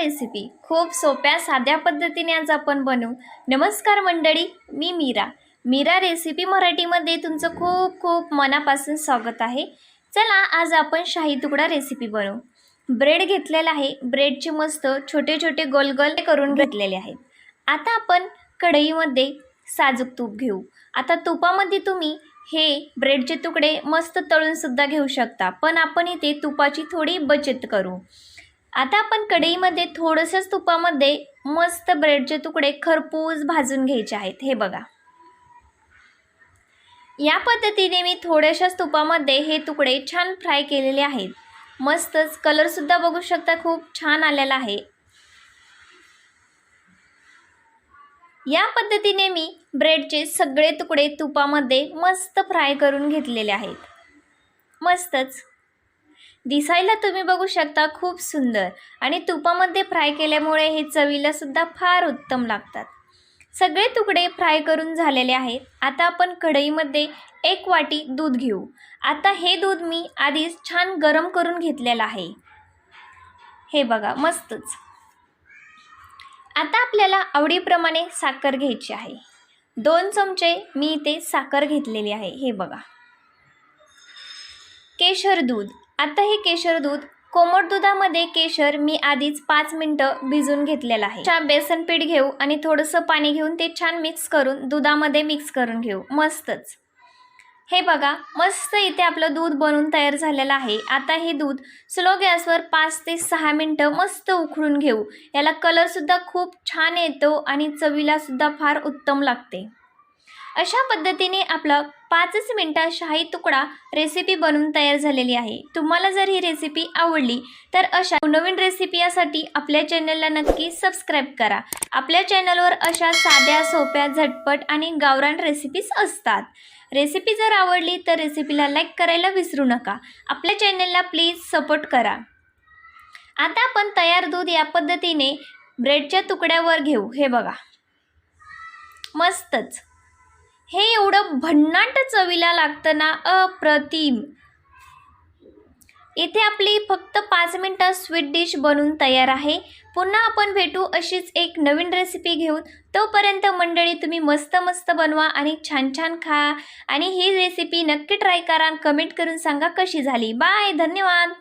Recipe खूप सोप्या साध्या पद्धतीने आज आपण बनवू. नमस्कार मंडळी मी मीरा. मीरा रेसिपी मराठीमध्ये तुमचं खूप खूप मनापासून स्वागत आहे. चला आज आपण शाही तुकडा रेसिपी बनवू. ब्रेड घेतलेला आहे. ब्रेडचे मस्त छोटे छोटे गोल गोल करून घेतलेले आहेत. आता आपण कढईमध्ये साजूक तूप घेऊ. आता तुपामध्ये तुम्ही हे ब्रेडचे तुकडे मस्त तळूनसुद्धा घेऊ शकता. पण आपण इथे तुपाची थोडी बचत करू. आता आपण कढईमध्ये थोडंसंच तुपामध्ये मस्त ब्रेडचे तुकडे खरपूस भाजून घ्यायचे आहेत. हे बघा. या पद्धतीने मी थोड्याशाच तुपामध्ये हे तुकडे छान फ्राय केलेले आहेत. मस्तच कलरसुद्धा बघू शकता खूप छान आलेला आहे. या पद्धतीने मी ब्रेडचे सगळे तुकडे तुपामध्ये मस्त फ्राय करून घेतलेले आहेत. मस्तच. दिसायला तुम्ही बघू शकता खूप सुंदर आणि तुपामध्ये फ्राय केल्यामुळे हे चवीला सुद्धा फार उत्तम लागतात. सगळे तुकडे फ्राय करून झालेले आहेत. आता आपण कढईमध्ये एक वाटी दूध घेऊ. आता हे दूध मी आधीच छान गरम करून घेतलेलं आहे. हे बघा मस्तच. आता आपल्याला आवडीप्रमाणे साखर घ्यायची आहे. दोन चमचे मी इथे साखर घेतलेली आहे. हे बघा. केशर दूध. आता हे केशर दूध कोमट दुधामध्ये केशर मी आधीच पाच मिनटं भिजून घेतलेलं आहे. छान बेसन पीठ घेऊ आणि थोडंसं पाणी घेऊन ते छान मिक्स करून दुधामध्ये मिक्स करून घेऊ. मस्तच. हे बघा मस्त इथे आपलं दूध बनवून तयार झालेलं आहे. आता हे दूध स्लो गॅसवर पाच ते सहा मिनटं मस्त उकळून घेऊ. याला कलरसुद्धा खूप छान येतो आणि चवीलासुद्धा फार उत्तम लागते. अशा पद्धतीने आपलं पाचच मिनटात शाही तुकडा रेसिपी बनवून तयार झालेली आहे. तुम्हाला जर ही रेसिपी आवडली तर अशा नवीन रेसिपी यासाठी आपल्या चॅनलला नक्की सबस्क्राईब करा. आपल्या चॅनलवर अशा साध्या सोप्या झटपट आणि गावरान रेसिपीज असतात. रेसिपी जर आवडली तर रेसिपीला लाईक करायला विसरू नका. आपल्या चॅनलला प्लीज सपोर्ट करा. आता आपण तयार दूध या पद्धतीने ब्रेडच्या तुकड्यावर घेऊ. हे बघा. मस्तच. हे एवढं भन्नाट चवीला लागतं ना अप्रतिम. इथे आपली फक्त पाच मिनटात स्वीट डिश बनून तयार आहे. पुन्हा आपण भेटू अशीच एक नवीन रेसिपी घेऊन. तोपर्यंत मंडळी तुम्ही मस्त मस्त बनवा आणि छान छान खा. आणि ही रेसिपी नक्की ट्राय करा कमेंट करून सांगा कशी झाली. बाय धन्यवाद.